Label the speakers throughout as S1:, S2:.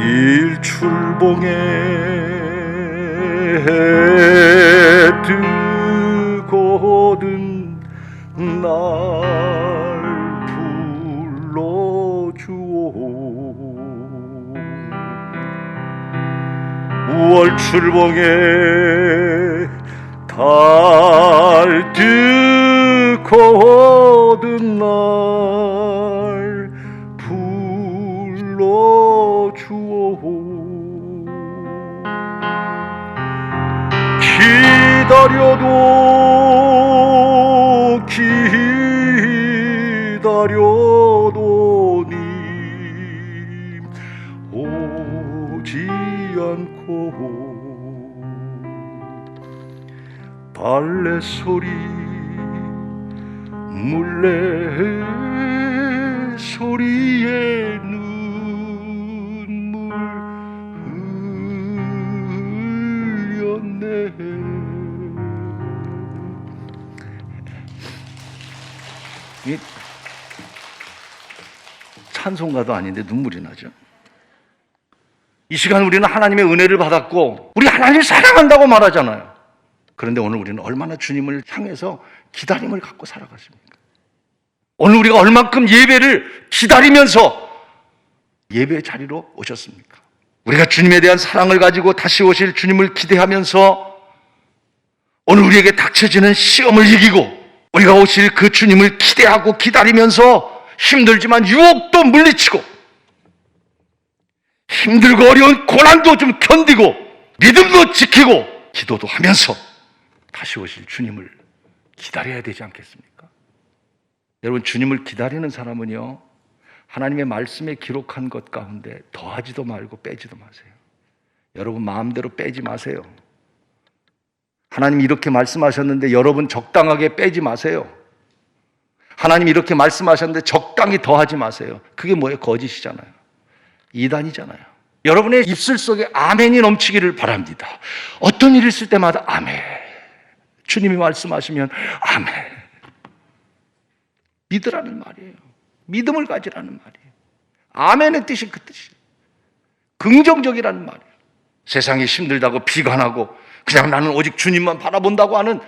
S1: 일출봉에 해 뜨거든 날 불러주오. 월출봉에 달 뜨거든 날 불러 주오 기다려도 기다려도 님 오지 않고 발레 소리 물레 소리에 눈 이 찬송가도 아닌데 눈물이 나죠. 이 시간 우리는 하나님의 은혜를 받았고 우리 하나님을 사랑한다고 말하잖아요. 그런데 오늘 우리는 얼마나 주님을 향해서 기다림을 갖고 살아갔습니까? 오늘 우리가 얼만큼 예배를 기다리면서 예배 자리로 오셨습니까? 우리가 주님에 대한 사랑을 가지고 다시 오실 주님을 기대하면서 오늘 우리에게 닥쳐지는 시험을 이기고 우리가 오실 그 주님을 기대하고 기다리면서 힘들지만 유혹도 물리치고 힘들고 어려운 고난도 좀 견디고 믿음도 지키고 기도도 하면서 다시 오실 주님을 기다려야 되지 않겠습니까? 여러분 주님을 기다리는 사람은요 하나님의 말씀에 기록한 것 가운데 더하지도 말고 빼지도 마세요. 여러분 마음대로 빼지 마세요. 하나님 이렇게 말씀하셨는데 여러분 적당하게 빼지 마세요. 하나님 이렇게 말씀하셨는데 적당히 더하지 마세요. 그게 뭐예요? 거짓이잖아요. 이단이잖아요. 여러분의 입술 속에 아멘이 넘치기를 바랍니다. 어떤 일이 있을 때마다 아멘. 주님이 말씀하시면 아멘. 믿으라는 말이에요. 믿음을 가지라는 말이에요. 아멘의 뜻이 그 뜻이에요. 긍정적이라는 말이에요. 세상이 힘들다고 비관하고 그냥 나는 오직 주님만 바라본다고 하는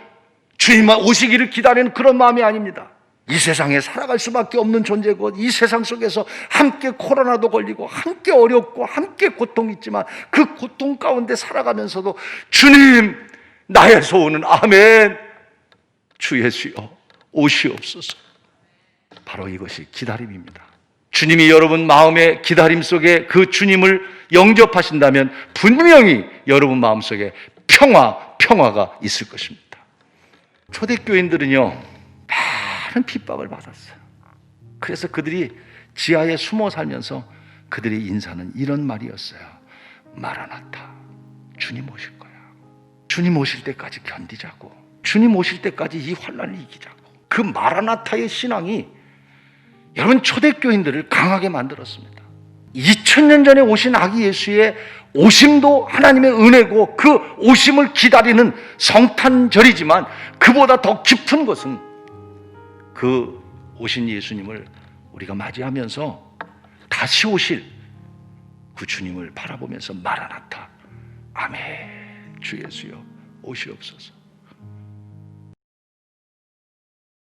S1: 주님만 오시기를 기다리는 그런 마음이 아닙니다. 이 세상에 살아갈 수밖에 없는 존재고 이 세상 속에서 함께 코로나도 걸리고 함께 어렵고 함께 고통이 있지만 그 고통 가운데 살아가면서도 주님 나의 소원은 아멘 주 예수여 오시옵소서 바로 이것이 기다림입니다. 주님이 여러분 마음의 기다림 속에 그 주님을 영접하신다면 분명히 여러분 마음속에 평화, 평화가 있을 것입니다. 초대교인들은요, 많은 핍박을 받았어요. 그래서 그들이 지하에 숨어 살면서 그들의 인사는 이런 말이었어요. 마라나타, 주님 오실 거야. 주님 오실 때까지 견디자고. 주님 오실 때까지 이 환란을 이기자고. 그 마라나타의 신앙이 여러분 초대교인들을 강하게 만들었습니다. 2000년 전에 오신 아기 예수의 오심도 하나님의 은혜고 그 오심을 기다리는 성탄절이지만 그보다 더 깊은 것은 그 오신 예수님을 우리가 맞이하면서 다시 오실 그 주님을 바라보면서 마라나타. 아멘. 주 예수여 오시옵소서